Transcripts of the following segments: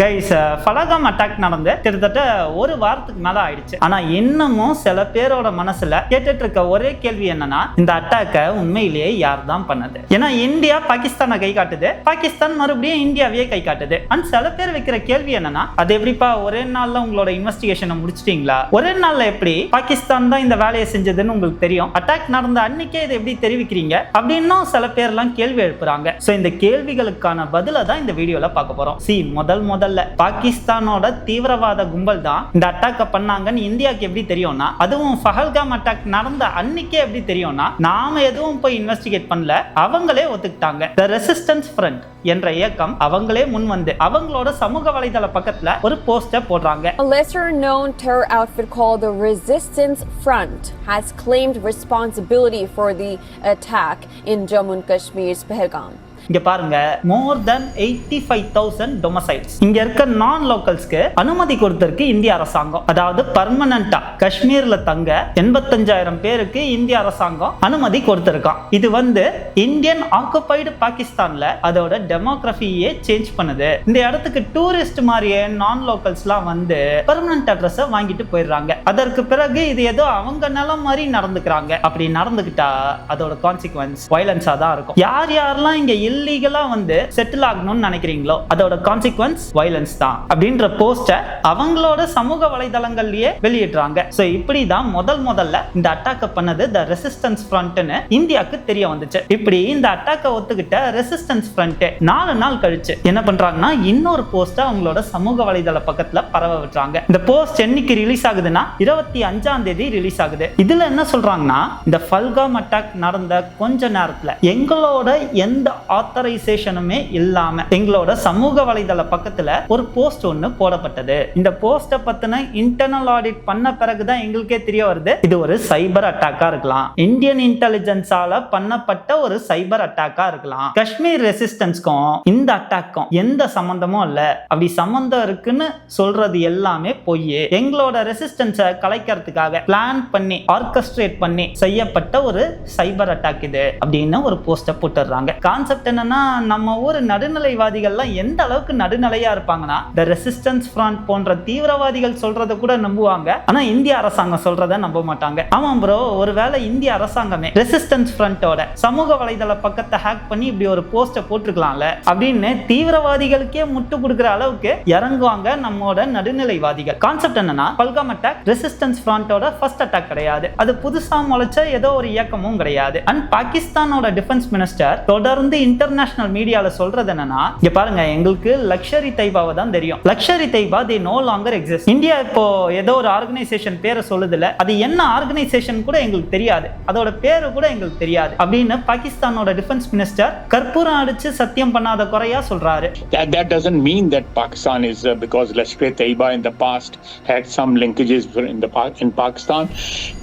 Guys ஃபலகம் attack நடந்து கிட்டத்தட்ட ஒரு வாரத்துக்கு மேல ஆயிடுச்சு. ஆனா இன்னமும் சில பேரோட மனசுல கேட்டுட்டு இருக்க ஒரே கேள்வி என்னன்னா இந்த அட்டாக்கை உண்மையிலேயே யார் தான் பண்ணது? ஏன்னா இந்தியா பாகிஸ்தானை கை காட்டுது. பாகிஸ்தான் மறுபடியும் இந்தியாவையே கை காட்டுது. அண்ட் சில பேர் வைக்கிற கேள்வி என்னன்னா அது எப்படிப்பா ஒரே நாள்ல உங்களோட இன்வெஸ்டிகேஷனை முடிச்சிட்டீங்களா? ஒரே நாள்ல எப்படி பாகிஸ்தான் தான் இந்த வேலையை செஞ்சதுன்னு உங்களுக்கு தெரியும்? அட்டாக் நடந்த அன்னைக்கே இதை எப்படி தெரிவிக்கிறீங்க? அப்படின்னும் சில பேர்லாம் கேள்வி எழுப்புறாங்க. ஸோ இந்த கேள்விகளுக்கான பதிலை தான் இந்த வீடியோல பார்க்க போறோம். சி முதல் முதல் முதல்ல. பாகிஸ்தானோட தீவிரவாத கும்பல் தான் இந்த அட்டாக்கை பண்ணாங்கன்னு இந்தியாவுக்கு எப்படி தெரியும்னா அதுவும் ஃபஹல்காம் அட்டாக் நடந்த அன்னைக்கே எப்படி தெரியும்னா நாம எதுவும் போய் இன்வெஸ்டிகேட் பண்ணல அவங்களே ஒத்துக்கிட்டாங்க. த ரெசிஸ்டன்ஸ் ஃப்ரண்ட் என்ற இயக்கம் அவங்களே முன் வந்து அவங்களோட சமூக வலைதள பக்கத்துல ஒரு போஸ்டர் போடுறாங்க. A lesser known terror outfit called the Resistance Front has claimed responsibility for the attack in Jammu and Kashmir's Pahalgam. இங்க பாருங்க more than eighty five thousand domiciles இங்க இருக்க நான் லோக்கல்ஸ்க்கு அனுமதி கொடுத்திருக்கு இந்திய அரசாங்கம். அதாவது பர்மனண்டா காஷ்மீர்ல தங்க எண்பத்தஞ்சாயிரம் பேருக்கு இந்திய அரசாங்கம் அனுமதி கொடுத்திருக்கான். இது வந்து இந்தியன் ஆக்குபைடு பாகிஸ்தான்ல அதோட டெமோகிராஃபியே சேஞ்ச் பண்ணுது. இந்த இடத்துக்கு டூரிஸ்ட் மாதிரியே நான் லோக்கல்ஸ்லாம் வந்து பர்மனன்ட் அட்ரஸை வாங்கிட்டு போயிடுறாங்க. அதற்கு பிறகு இது ஏதோ அவங்க நிலம் மாதிரி நடந்துக்கிறாங்க. அப்படி நடந்துக்கிட்டா அதோட கான்சிக்வன்ஸ் வயலன்ஸா தான் இருக்கும். யார் யாரெல்லாம் இங்க இல்லீகலா வந்து செட்டில் ஆகணும்னு நினைக்கிறீங்களோ அதோட கான்சிக்வன்ஸ் வயலன்ஸ் தான். அப்படின்ற போஸ்டை அவங்களோட சமூக வலைதளங்கள்லயே வெளியிடுறாங்க. ஸோ இப்படி தான் முதல் முதல்ல இந்த அட்டாக்கை பண்ணது த ரெசிஸ்டன்ஸ் ஃப்ரண்ட்னு இந்தியாவுக்கு தெரிய வந்துச்சு. இப்படி இந்த அட்டாக்கை ஒத்துக்கிட்ட ரெசிஸ்டன்ஸ் ஃப்ரண்ட் நாலு நாள் கழிச்சு என்ன பண்றாங்கன்னா இன்னொரு போஸ்ட அவங்களோட சமூக வலைதள பக்கத்துல பரவ விட்டுறாங்க. இந்த போஸ்ட் என்னைக்கு ரிலீஸ் ஆகுதுன்னா இருபத்தி அஞ்சாம் தேதி ரிலீஸ் ஆகுது. இதுல என்ன சொல்றாங்கன்னா இந்த ஃபல்காம் அட்டாக் நடந்த கொஞ்ச நேரத்துல எங்களோட எந்த ஆத்தரைசேஷனுமே இல்லாம எங்களோட சமூக வலைதள பக்கத்துல ஒரு போஸ்ட் ஒண்ணு போடப்பட்டது. இந்த போஸ்ட பத்தின இன்டர்னல் ஆடிட் பண்ண பிறகுதான் எங்களுக்கே தெரிய வருது. இது ஒரு சைபர் அட்டாக்கா இருக்கலாம். இந்தியன் இன்டெலிஜென்ஸால பண்ணப்பட்ட ஒரு சைபர் அட்டாக்கா இருக்கலாம். காஷ்மீர் ரெசிஸ்டன்ஸ்க்கும் இந்த அட்டாக்கும் எந்த சம்பந்தமும் இல்ல. அப்படி சம்பந்தம் இருக்குன்னு சொல்றது எல்லாமே பொய் எங்களோட ரெசிஸ்டன்ஸை கலைக்கிறதுக்காக பிளான் பண்ணி ஆர்கஸ்ட்ரேட் பண்ணி செய்யப்பட்ட ஒரு சைபர் அட்டாக் இது. அப்படின்னு ஒரு போஸ்ட போட்டுடுறாங்க. கான்செப்ட் என்னன்னா நம்ம ஊர் நடுநிலைவாதிகள்லாம் எந்த அளவுக்கு நடுநிலையா இருப்பாங்கன்னா இந்த ரெசிஸ்டன்ஸ் ஃப்ரண்ட் போன்ற தீவிரவாதிகள் சொல்றத கூட நம்புவாங்க. ஆனா இந்திய அரசாங்கம் சொல்றத நம்ப மாட்டாங்க. ஆமாம் ப்ரோ ஒருவேளை இந்திய அரசாங்கமே ரெசிஸ்டன்ஸ் ஃப்ரண்ட்டோட சமூக வலைதள பக்கத்தை ஹேக் பண்ணி இப்படி ஒரு போஸ்ட போட்டிருக்கலாம்ல அப்படின்னு தீவிரவாதிகளுக்கே முட்டு கொடுக்குற அளவுக்கு இறங்குவாங்க நம்மோட நடுநிலைவாதிகள். கான்செப்ட் என்னன்னா பல்காம் அட்டாக் ரெசிஸ்டன்ஸ் ஃப்ரண்டோட ஃபர்ஸ்ட் அட்டாக் கிடையாது. அது புதுசா முளைச்ச ஏதோ ஒரு இயக்கமும் கிடையாது. அண்ட் பாகிஸ்தானோட டிஃபென்ஸ் மினிஸ்டர் தொடர்ந்து இன்டர்நேஷனல் மீடியால சொல்றது என்னன்னா இங்க பாருங்க எங்களுக்கு லக்ஷரி தைபாவை தான் தெரியும். Lashkar Taiba they no longer exist India இப்போ ஏதோ ஒரு ஆர்கனைசேஷன் பேரை சொல்லுதுல அது என்ன ஆர்கனைசேஷன் கூட எங்களுக்கு தெரியாது. அதோட பேரு கூட எங்களுக்கு தெரியாது. அப்படின்னு பாகிஸ்தானோட டிஃபென்ஸ் மினிஸ்டர் கற்பூரம் அடிச்சு சத்தியம் பண்ணாத குறையா சொல்றாரு. That, that doesn't mean that Pakistan is uh, because Lashkar-e-Taiba in the past had some linkages in the in Pakistan.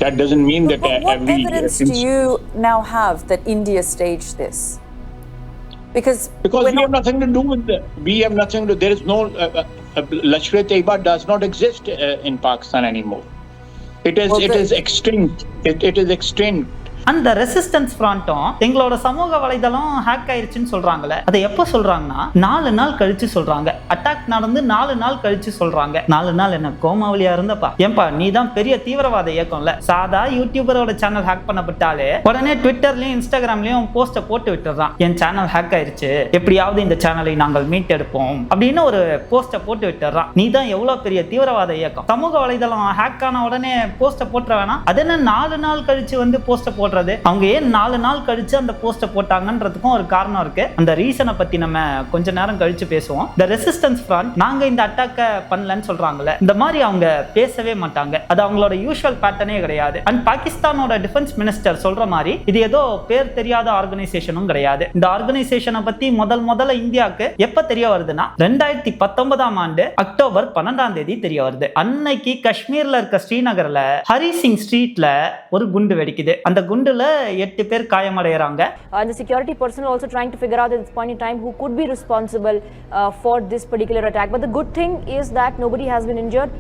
That doesn't mean that But uh, what every evidence uh, do you now have that India staged this? Because because we have nothing to do with the, we have nothing to there is no uh, uh, uh, Lashkar-e-Taiba does not exist uh, in Pakistan anymore. It is Well, it is extinct. It, it is extinct. அந்த resistance ஃப்ரண்ட்டும் எங்களோட சமூக வலைதளம் hack ஆயிருச்சுன்னு சொல்றாங்கல்ல. அதை எப்போ சொல்றாங்கன்னா நாலு நாள் கழிச்சு சொல்றாங்க. அட்டாக் நடந்து நாலு நாள் கழிச்சு சொல்றாங்க. நாலு நாள் என்ன கோமாவளியா இருந்தப்பா? ஏன்பா நீ தான் பெரிய தீவிரவாத இயக்கம்ல. சாதா யூடியூபரோட சேனல் ஹேக் பண்ணப்பட்டாலே உடனே ட்விட்டர்லயும் இன்ஸ்டாகிராம்லயும் போஸ்ட போட்டு விட்டுறான். என் சேனல் ஹேக் ஆயிருச்சு. எப்படியாவது இந்த சேனலை நாங்கள் மீட்டெடுப்போம். அப்படின்னு ஒரு போஸ்ட போட்டு விட்டுறான். நீ தான் எவ்வளவு பெரிய தீவிரவாத இயக்கம்? சமூக வலைதளம் ஹேக் ஆன உடனே போஸ்ட போட்டுற வேணாம். அது என்ன நாலு நாள் கழிச்சு வந்து போஸ்ட போடுறது அவங்க ஏன் நாலு நாள் கழிச்சு அந்த போஸ்ட போட்டாங்கன்றதுக்கும் ஒரு காரணம் இருக்கு. அந்த ரீசனை பத்தி நம்ம கொஞ்ச நேரம் கழிச்சு பேசுவோம். இந்த ரெசிஸ்டன்ஸ் ஃப்ரண்ட் நாங்க இந்த அட்டாக்க பண்ணலன்னு சொல்றாங்கல்ல இந்த மாதிரி அவங்க பேசவே மாட்டாங்க. அது அவங்களோட யூஷுவல் பேட்டர்னே கிடையாது. அண்ட் பாகிஸ்தானோட டிஃபென்ஸ் மினிஸ்டர் சொல்ற மாதிரி இது ஏதோ பேர் தெரியாத ஆர்கனைசேஷனும் கிடையாது. இந்த ஆர்கனைசேஷனை பத்தி முதல் முதல்ல இந்தியாவுக்கு எப்ப தெரிய வருதுன்னா ரெண்டாயிரத்தி பத்தொன்பதாம் ஆண்டு அக்டோபர் பன்னெண்டாம் தேதி தெரிய வருது. அன்னைக்கு காஷ்மீர்ல இருக்க ஸ்ரீநகர்ல ஹரி சிங் ஸ்ட்ரீட்ல ஒரு குண்டு வெடிக்குது. அந்த குண்டு குண்டுல எட்டு பேர் காயமடைகிறாங்க Uh, and the security personnel also trying to figure out at this point in time who could be responsible uh, for this particular attack. But the good thing is that nobody has been injured.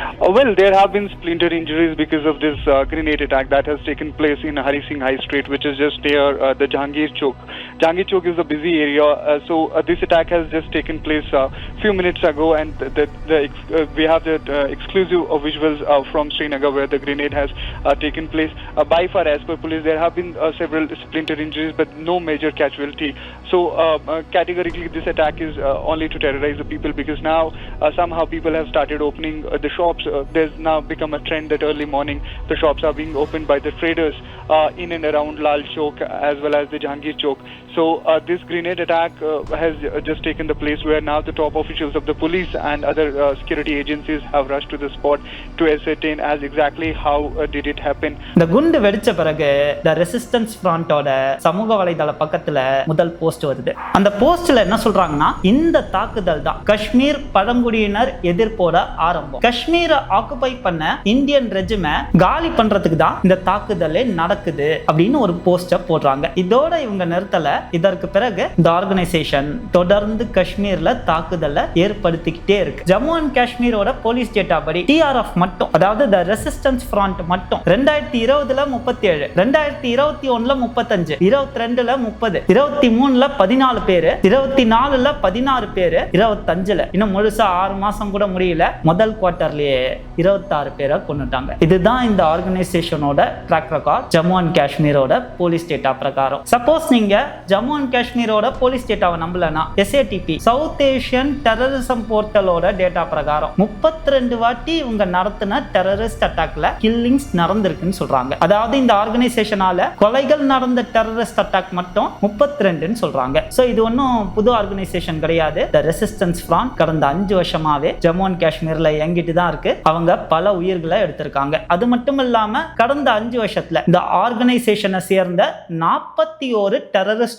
Uh, well, there have been splinter injuries because of this uh, grenade attack that has taken place in Hari Singh High Street, which is just near uh, the Jahangir Chowk. Jahangir Chowk is a busy area, uh, so uh, this attack has just taken place a few minutes ago, and the, the, the uh, we have the uh, exclusive uh, visuals uh, from Srinagar where the grenade has uh, taken place. Uh, by far, as per police, there have been uh, several splinter injuries, but no major casualty. So, uh, uh, categorically, this attack is uh, only to terrorize the people because now uh, somehow people have started opening uh, the shops. Uh, there's now become a trend that early morning the shops are being opened by the traders uh, in and around Lal Chowk as well as the Jahangir Chowk. So, uh, this grenade attack uh, has uh, just taken the place where now the top officials of the police and other uh, security agencies have rushed to the spot to ascertain as exactly how uh, did it happen. இந்த குண்டு வெடிச்ச பிறகு the resistance ஃப்ராண்டோட சமூக வலைதள பக்கத்துல முதல் post வருது. அந்த போஸ்ட்ல என்ன சொல்றாங்கன்னா இந்த தாக்குதல் தான் காஷ்மீர் பழங்குடியினர் எதிர்ப்போட ஆரம்பம். காஷ்மீரை ஆக்குபை பண்ண இந்தியன் ரெஜிமை காலி பண்றதுக்கு தான் இந்த தாக்குதலே நடக்குது அப்படின்னு ஒரு போஸ்டை போடுறாங்க. இதோட இவங்க நிறுத்தல இதற்கு பிறகு இந்த ஆர்கனைசேஷன் தொடர்ந்து காஷ்மீர்ல தாக்குதலை ஏற்படுத்திக்கிட்டே இருக்கு. ஜம்மு அண்ட் காஷ்மீரோட போலீஸ் டேட்டா படி டிஆர்எஃப் மட்டும் அதாவது த ரெசிஸ்டன்ஸ் ஃப்ரண்ட் மட்டும் ரெண்டாயிரத்தி இருபதுல முப்பத்தி ஏழு ரெண்டாயிரத்தி இருபத்தி ஒண்ணுல முப்பத்தஞ்சு இருபத்தி ரெண்டுல முப்பது இருபத்தி மூணுல பதினாலு பேரு இருபத்தி நாலுல பதினாறு பேரு இருபத்தஞ்சுல இன்னும் முழுசா ஆறு மாசம் கூட முடியல. முதல் குவார்டர்லயே இருபத்தாறு பேரை கொண்டுட்டாங்க இதுதான் இந்த ஆர்கனைசேஷனோட ட்ராக் ரெக்கார்ட் ஜம்மு அண்ட் காஷ்மீரோட போலீஸ் டேட்டா பிரகாரம். சப்போஸ் நீங்க ஜம்மு அண்ட் காஷ்மீரோட போலீஸ் டேட்டாவை நம்பலனா? எஸ்ஏடிபி சவுத் ஏஷியன் டெரரிசம் போர்ட்டலோட டேட்டா பிரகாரம் முப்பத்தி ரெண்டு வாட்டி இவங்க நடத்தின டெரரிஸ்ட் அட்டாக்ல கில்லிங்ஸ் நடந்திருக்குன்னு சொல்றாங்க. அதாவது இந்த ஆர்கனைசேஷனால கொலைகள் நடந்த டெரரிஸ்ட் அட்டாக் மட்டும் முப்பத்தி ரெண்டுன்னு சொல்றாங்க. சோ இது ஒன்றும் புது ஆர்கனைசேஷன் கிடையாது. த ரெசிஸ்டன்ஸ் ஃப்ரான் கடந்த அஞ்சு வருஷமாவே ஜம்மு அண்ட் காஷ்மீர்ல இயங்கிட்டு தான் இருக்கு. அவங்க பல உயிர்களை எடுத்திருக்காங்க. அது மட்டும் இல்லாம கடந்த அஞ்சு வருஷத்துல இந்த ஆர்கனைசேஷனை சேர்ந்த நாற்பத்தி ஒரு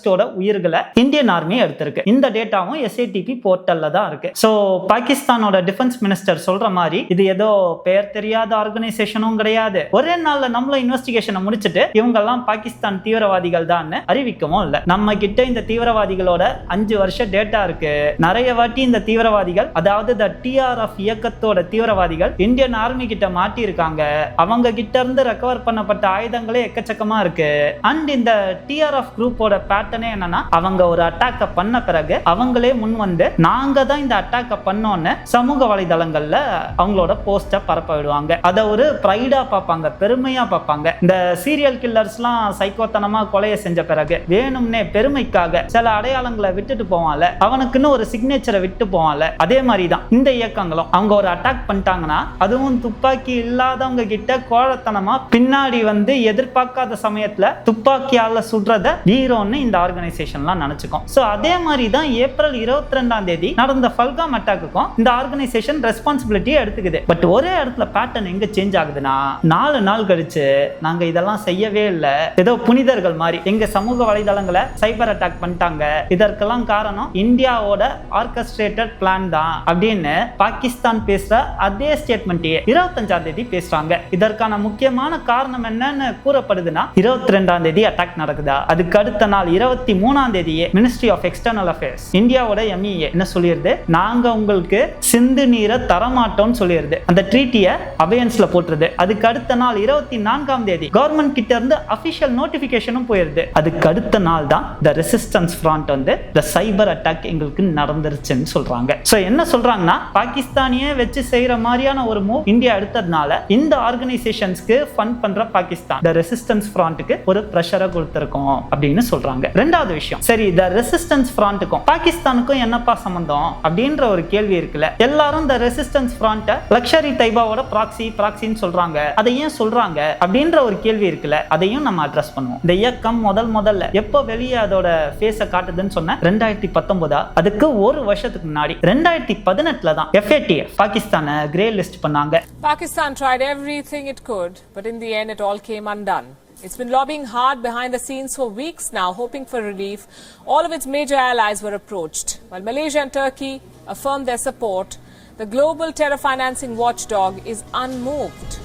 டெரரிஸ்டோட உயிர்களை இந்தியன் ஆர்மி எடுத்திருக்கு. இந்த டேட்டாவும் எஸ்ஏடிபி போர்ட்டல்ல தான் இருக்கு. ஸோ பாகிஸ்தானோட டிஃபென்ஸ் மினிஸ்டர் சொல்ற மாதிரி இது ஏதோ பெயர் தெரியாத ஆர்கனைசேஷனும் கிடையாது. ஒரே நாள்ல நம்மள இன்வெஸ்டிகேஷனை முடிச்சுட்டு இவங்க எல்லாம் பாகிஸ்தான் தீவிரவாதிகள் தான் அறிவிக்கவும் இல்லை. நம்ம கிட்ட இந்த தீவிரவாதிகளோட அஞ்சு வருஷ டேட்டா இருக்கு. நிறைய வாட்டி இந்த தீவிரவாதிகள் அதாவது த டிஆர்எஃப் இயக்கத்தோட தீவிரவாதிகள் இந்தியன் ஆர்மி கிட்ட மாட்டி இருக்காங்க அவங்க கிட்ட இருந்து ரெக்கவர் பண்ணப்பட்ட ஆயுதங்களே எக்கச்சக்கமா இருக்கு. அண்ட் இந்த டிஆர்எஃப் குரூப்போட பேட் என்னன்னா அவங்க ஒரு அட்டாக்க பண்ண பிறகு அவங்களே முன் வந்து நாங்க தான் இந்த அட்டாக்க பண்ணோன்னு சமூக வலைதளங்கள்ல அவங்களோட போஸ்ட பரப்ப விடுவாங்க அதை ஒரு ப்ரைடா பார்ப்பாங்க பெருமையா பார்ப்பாங்க. இந்த சீரியல் கில்லர்ஸ்லாம் சைக்கோத்தனமா கொலையை செஞ்ச பிறகு வேணும்னே பெருமைக்காக சில அடையாளங்களை விட்டுட்டு போவான்ல. அவனுக்குன்னு ஒரு சிக்னேச்சரை விட்டு போவான்ல. அதே மாதிரி தான் இந்த இயக்கங்களும். அவங்க ஒரு அட்டாக் பண்ணிட்டாங்கன்னா அதுவும் துப்பாக்கி இல்லாதவங்க கிட்ட கோழத்தனமா பின்னாடி வந்து எதிர்பார்க்காத சமயத்துல துப்பாக்கியால சுடுறத வீரம்னு இந்த ஆர்கனைசேஷன்லாம் நினைச்சுக்கும். ஸோ அதே மாதிரி தான் ஏப்ரல் இருபத்தி ரெண்டாம் தேதி நடந்த ஃபல்காம் அட்டாக்குக்கும் இந்த ஆர்கனைசேஷன் ரெஸ்பான்சிபிலிட்டியை எடுத்துக்குது. பட் ஒரே இடத்துல பேட்டர்ன் எங்க சேஞ்ச் ஆகுதுன்னா நாலு நாள் கழிச்சு நாங்க இதெல்லாம் செய்யவே இல்லை. ஏதோ புனிதர்கள் மாதிரி எங்க சமூக வலைதளங்களை சைபர் அட்டாக் பண்ணிட்டாங்க. இதற்கெல்லாம் காரணம் இந்தியாவோட ஆர்கஸ்ட்ரேட்டட் பிளான் தான் அப்படின்னு பாகிஸ்தான் பேசுற அதே ஸ்டேட்மெண்ட்டையே இருபத்தஞ்சாம் தேதி பேசுறாங்க. இதற்கான முக்கியமான காரணம் என்னன்னு கூறப்படுதுன்னா இருபத்தி ரெண்டாம் தேதி அட்டாக் நடக்குதா? அதுக்கு அடுத்த நாள் இருபத்தி மூணாம் தேதியே மினிஸ்ட்ரி ஆஃப் எக்ஸ்டர்னல் அஃபேர்ஸ் இந்தியாவோட எம்இஏ என்ன சொல்லியிருது நாங்க உங்களுக்கு சிந்து நீரை தரமாட்டோம்னு சொல்லியிருது அந்த ட்ரீட்டியை அபயன்ஸ்ல போட்டுருது. அதுக்கு அடுத்த நாள் இருபத்தி நான்காம் தேதி கவர்மெண்ட் கிட்ட இருந்து அபிஷியல் நோட்டிபிகேஷனும் போயிருது. அதுக்கு அடுத்த நாள் தான் த ரெசிஸ்டன்ஸ் ஃப்ரண்ட் வந்து த சைபர் அட்டாக் எங்களுக்கு நடந்துருச்சுன்னு சொல்றாங்க. ஸோ என்ன சொல்றாங்கன்னா பாகிஸ்தானியே வச்சு செய்யற மாதிரியான ஒரு மூவ் இந்தியா எடுத்ததுனால இந்த ஆர்கனைசேஷன்ஸ்க்கு ஃபண்ட் பண்ற பாகிஸ்தான். த ரெசிஸ்டன்ஸ் ஃப்ரண்ட்டுக்கு ஒரு ப்ரெஷரை கொடுத்துருக்கோம் அப்படின்னு சொல்றாங்க. ரெண்டாவது விஷயம். சரி த ரெசிஸ்டன்ஸ் ஃப்ரண்ட்டுக்கும் பாகிஸ்தானுக்கும் என்னப்பா சம்பந்தம்? அப்படின்ற ஒரு கேள்வி இருக்குல்ல. எல்லாரும் த ரெசிஸ்டன்ஸ் ஃப்ரண்ட்டை லக்ஷரி தைபாவோட ப்ராக்சி ப்ராக்சின்னு சொல்றாங்க. அதை ஏன் சொல்றாங்க? அப்படின்ற ஒரு கேள்வி இருக்குல்ல. அதையும் நம்ம அட்ரஸ் பண்ணுவோம். இந்த இயக்கம் முதல் முதல்ல எப்போ வெளியே அதோட ஃபேஸை காட்டுதுன்னு சொன்ன? ரெண்டாயிரத்தி பத்தொன்பதா? அதுக்கு ஒரு வருஷத்துக்கு முன்னாடி. ரெண்டாயிரத்தி பதினெட்டுல தான் எஃப்ஏடிஎஃப் பாகிஸ்தானை கிரே லிஸ்ட் பண்ணாங்க. Pakistan tried everything it could, but in the end, it all came undone. It's been lobbying hard behind the scenes for weeks now, hoping for relief. All of its major allies were approached. While Malaysia and Turkey affirmed their support, the global terror financing watchdog is unmoved.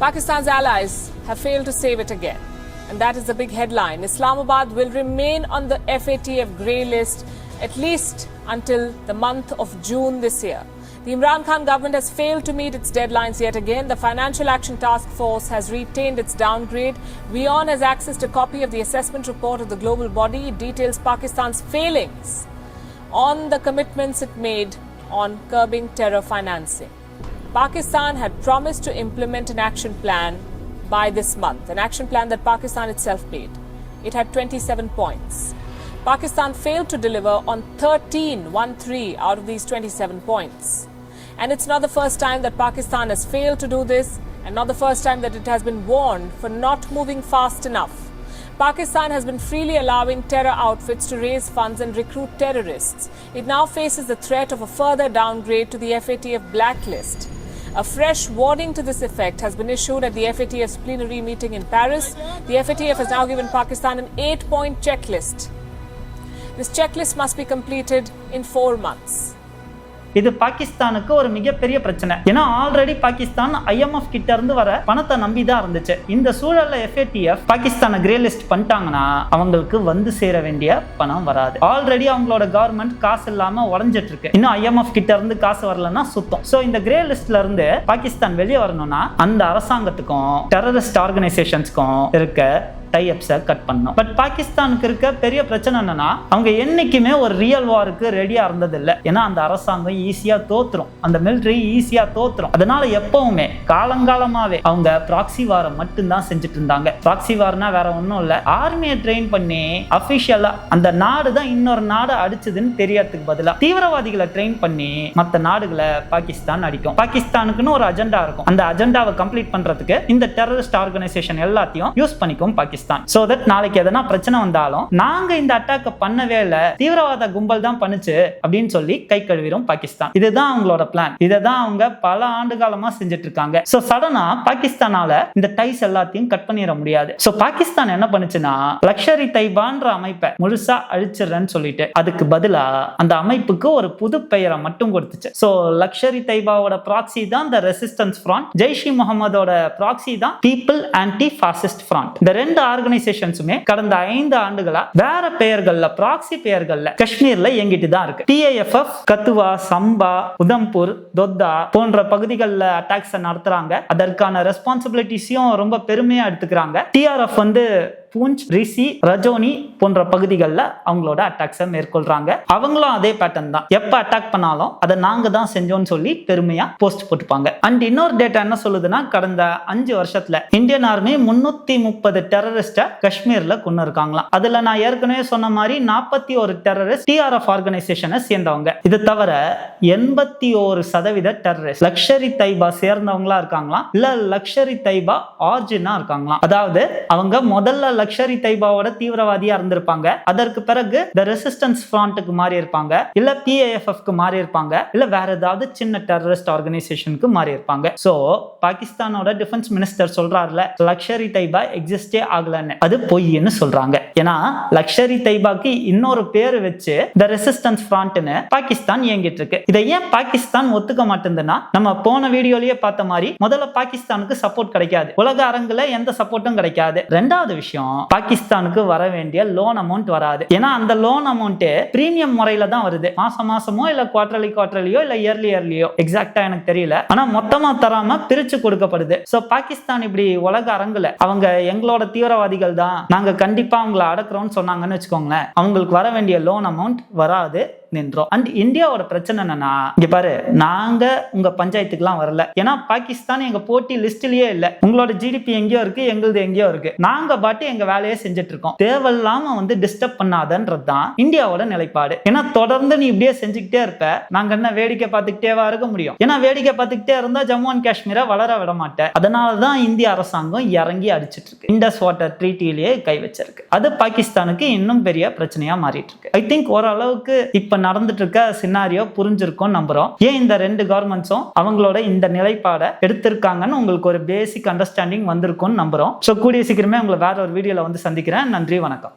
Pakistan's allies have failed to save it again. And that is the big headline. Islamabad will remain on the FATF grey list at least until the month of June this year. The Imran Khan government has failed to meet its deadlines yet again. The Financial Action Task Force has retained its downgrade. WION has accessed a copy of the assessment report of the global body. It details Pakistan's failings on the commitments it made on curbing terror financing. Pakistan had promised to implement an action plan by this month, an action plan that Pakistan itself made. It had 27 points. Pakistan failed to deliver on 13, 1 3 out of these 27 points. And it's not the first time that Pakistan has failed to do this, and not the first time that it has been warned for not moving fast enough. Pakistan has been freely allowing terror outfits to raise funds and recruit terrorists. It now faces the threat of a further downgrade to the FATF blacklist. A fresh warning to this effect has been issued at the FATF's plenary meeting in Paris. The FATF has now given Pakistan an eight point checklist. This checklist must be completed in four months. இது பாகிஸ்தானுக்கு ஒரு மிகப்பெரிய பிரச்சனை. ஏன்னா already Pakistan IMF கிட்ட இருந்து வர பணத்தை நம்பி தான் இருந்துச்சு. இந்த சூழல்ல எஃப்ஏடிஎஃப் பாகிஸ்தானை கிரே லிஸ்ட் பண்ணிட்டாங்கன்னா அவங்களுக்கு வந்து சேர வேண்டிய பணம் வராது. ஆல்ரெடி அவங்களோட கவர்மெண்ட் காசு இல்லாம உடஞ்சிட்டு இருக்கு இன்னும் ஐஎம்எஃப் கிட்ட இருந்து காசு வரலன்னா சுத்தம். சோ இந்த கிரே லிஸ்ட்ல இருந்து பாகிஸ்தான் வெளியே வரணும்னா அந்த அரசாங்கத்துக்கும் டெரரிஸ்ட் ஆர்கனைசேஷன்ஸ்க்கும் இருக்க டைஅப்ஸை கட் பண்ணோம். பட் பாகிஸ்தானுக்கு இருக்க பெரிய பிரச்சனை என்னன்னா அவங்க என்னைக்குமே ஒரு ரியல் வாருக்கு ரெடியா இருந்தது இல்லை ஏன்னா அந்த அரசாங்கம் ஈஸியா தோத்துரும். அந்த மிலிட்ரி ஈஸியா தோத்துரும். அதனால எப்பவுமே காலங்காலமாவே அவங்க ப்ராக்சி வாரை மட்டும்தான் செஞ்சுட்டு இருந்தாங்க. ப்ராக்சி வார்னா வேற ஒன்றும் இல்லை. ஆர்மியை ட்ரெயின் பண்ணி அஃபிஷியலா அந்த நாடு தான் இன்னொரு நாடு அடிச்சதுன்னு தெரியறதுக்கு பதிலாக தீவிரவாதிகளை ட்ரெயின் பண்ணி மற்ற நாடுகளை பாகிஸ்தான் அடிக்கும். பாகிஸ்தானுக்குன்னு ஒரு அஜெண்டா இருக்கும். அந்த அஜெண்டாவை கம்ப்ளீட் பண்றதுக்கு இந்த டெரரிஸ்ட் ஆர்கனைசேஷன் எல்லாத்தையும் யூஸ் பண்ணிக்கும் பாகிஸ்தான் சோ தட் நாளைக்கு எதனா பிரச்சனை வந்தாலும் நாங்க இந்த அட்டாக்க பண்ணவே இல்லை. தீவிரவாத கும்பல் தான் பண்ணுச்சு அப்படின்னு சொல்லி கை கழுவிடும் பாகிஸ்தான். இதுதான் அவங்களோட பிளான் இதை தான் அவங்க பல ஆண்டு காலமா செஞ்சுட்டு இருக்காங்க சோ சடனா பாகிஸ்தானால இந்த டைஸ் எல்லாத்தையும் கட் பண்ணிட முடியாது. சோ பாகிஸ்தான் என்ன பண்ணுச்சுன்னா லக்ஷரி தைபான்ற அமைப்பை முழுசா அழிச்சிடுறேன்னு சொல்லிட்டு அதுக்கு பதிலா அந்த அமைப்புக்கு ஒரு புது பெயரை மட்டும் கொடுத்துச்சு. சோ லக்ஷரி தைபாவோட ப்ராக்சி தான் இந்த ரெசிஸ்டன்ஸ் ஃப்ரண்ட் ஜெய்ஷி முகமதோட ப்ராக்சி தான் பீப்புள் ஆன்டி ஃபாசிஸ்ட் ஃப்ரண்ட் இந்த ரெண்டு ஆர்கனைசேஷன்ஸுமே கடந்த ஐந்து ஆண்டுகளா வேற பெயர்கள்ல ப்ராக்சி பெயர்கள்ல காஷ்மீர்ல இயங்கிட்டு தான் இருக்கு. டிஏஎஃப்எஃப் கத்துவா சம்பா உதம்பூர் தொத்தா போன்ற பகுதிகளில் அட்டாக்ஸ் நடத்துறாங்க. அதற்கான ரெஸ்பான்சிபிலிட்டிஸையும் ரொம்ப பெருமையா எடுத்துக்கிறாங்க. டிஆர்எஃப் வந்து பூஞ்ச் ரிசி ரஜோனி போன்ற பகுதிகளில் அவங்களோட அட்டாக்ஸை மேற்கொள்றாங்க. அவங்களும் அதே பேட்டர்ன் தான். எப்போ அட்டாக் பண்ணாலும் அதை நாங்கள் தான் செஞ்சோம்னு சொல்லி பெருமையாக போஸ்ட் போட்டுப்பாங்க. அண்ட் இன்னொரு டேட்டா என்ன சொல்லுதுன்னா கடந்த அஞ்சு வருஷத்துல இந்தியன் ஆர்மி முன்னூத்தி முப்பது டெரரிஸ்டை காஷ்மீர்ல கொண்டு இருக்காங்களாம். அதுல நான் ஏற்கனவே சொன்ன மாதிரி நாற்பத்தி ஒரு டெரரிஸ்ட் டிஆர்எஃப் ஆர்கனைசேஷனை சேர்ந்தவங்க. இது தவிர எண்பத்தி ஒரு சதவீத டெரரிஸ்ட் லக்ஷரி தைபா சேர்ந்தவங்களா இருக்காங்களாம். இல்ல லக்ஷரி தைபா ஆர்ஜினா இருக்காங்களாம். அதாவது அவங்க முதல்ல லக்ஷரி தைபாவோட தீவிரவாதியா இருந்திருப்பாங்க. அதற்கு பிறகு த ரெசிஸ்டன்ஸ் ஃப்ரண்ட்டுக்கு மாறி இருப்பாங்க இல்ல பிஏஎஃப்எஃப்க்கு மாறி இருப்பாங்க இல்ல வேற ஏதாவது சின்ன டெரரிஸ்ட் ஆர்கனைசேஷனுக்கு மாறி இருப்பாங்க சோ பாகிஸ்தானோட டிஃபென்ஸ் மினிஸ்டர் சொல்றாருல லக்ஷரி தைபா எக்ஸிஸ்டே ஆகலன்னு. அது பொய்ன்னு சொல்றாங்க. ஏன்னா லக்ஷரி தைபாக்கு இன்னொரு பேர் வச்சு த ரெசிஸ்டன்ஸ் ஃப்ரண்ட்னு பாகிஸ்தான் இயங்கிட்டு இருக்கு இதை ஏன் பாகிஸ்தான் ஒத்துக்க மாட்டேங்குதுன்னா நம்ம போன வீடியோலயே பார்த்த மாதிரி முதல்ல பாகிஸ்தானுக்கு சப்போர்ட் கிடைக்காது. உலக அரங்குல எந்த சப்போர்ட்டும் கிடைக்காது. ரெண்டாவது விஷயம் பாகிஸ்தானுக்கு வர வேண்டிய லோன் அமௌண்ட் வராது. ஏன்னா அந்த லோன் அமௌண்ட் பிரீமியம் முறையில தான் வருது. மாசம் மாசமோ இல்ல குவார்டர்லி குவார்டர்லியோ இல்ல இயர்லி இயர்லியோ எக்ஸாக்டா எனக்கு தெரியல. ஆனா மொத்தமா தராம பிரிச்சு கொடுக்கப்படுது. சோ பாகிஸ்தான் இப்படி உலக அரங்குல அவங்க எங்களோட தீவிரவாதிகள் தான். நாங்க கண்டிப்பா அவங்கள அடக்குறோம்னு சொன்னாங்கன்னு வச்சுக்கோங்களேன். அவங்களுக்கு வர வேண்டிய லோன் அமௌண்ட் வராது. நின்றோம். அண்ட் இந்தியாவோட பிரச்சனை என்னன்னா இங்க பாரு நாங்க உங்க பஞ்சாயத்துக்குலாம் வரல. ஏன்னா பாகிஸ்தான் எங்க போட்டி லிஸ்ட்லயே இல்ல. உங்களோட ஜிடிபி எங்கேயோ இருக்கு எங்களுது எங்கேயோ இருக்கு. நாங்க பாட்டு எங்க வேலையை செஞ்சுட்டு இருக்கோம் தேவையில்லாம வந்து டிஸ்டர்ப் பண்ணாதன்றது தான் இந்தியாவோட நிலைப்பாடு. ஏன்னா தொடர்ந்து நீ இப்படியே செஞ்சுக்கிட்டே இருப்ப நாங்க என்ன வேடிக்கை பார்த்துக்கிட்டேவா இருக்க முடியும்? ஏன்னா வேடிக்கை பார்த்துக்கிட்டே இருந்தா ஜம்மு அண்ட் காஷ்மீரை வளர விட மாட்டேன். அதனால தான் இந்திய அரசாங்கம் இறங்கி அடிச்சிட்டு இருக்கு இண்டஸ் வாட்டர் ட்ரீட்டிலேயே கை வச்சிருக்கு. அது பாகிஸ்தானுக்கு இன்னும் பெரிய பிரச்சனையா மாறிட்டு இருக்கு ஐ திங்க் ஓரளவுக்கு இப்ப நடந்துட்டு இருக்க சினாரியோ புரிஞ்சிருக்கும் நம்புறோம். ஏன் இந்த ரெண்டு கவர்மெண்ட்ஸும் அவங்களோட இந்த நிலைப்பாடை எடுத்திருக்காங்கன்னு உங்களுக்கு ஒரு பேசிக் அண்டர்ஸ்டாண்டிங் வந்திருக்கும்னு நம்புறோம். ஸோ கூடிய சீக்கிரமே உங்களை வேற ஒரு வீடியோவில் வந்து சந்திக்கிறேன். நன்றி வணக்கம்.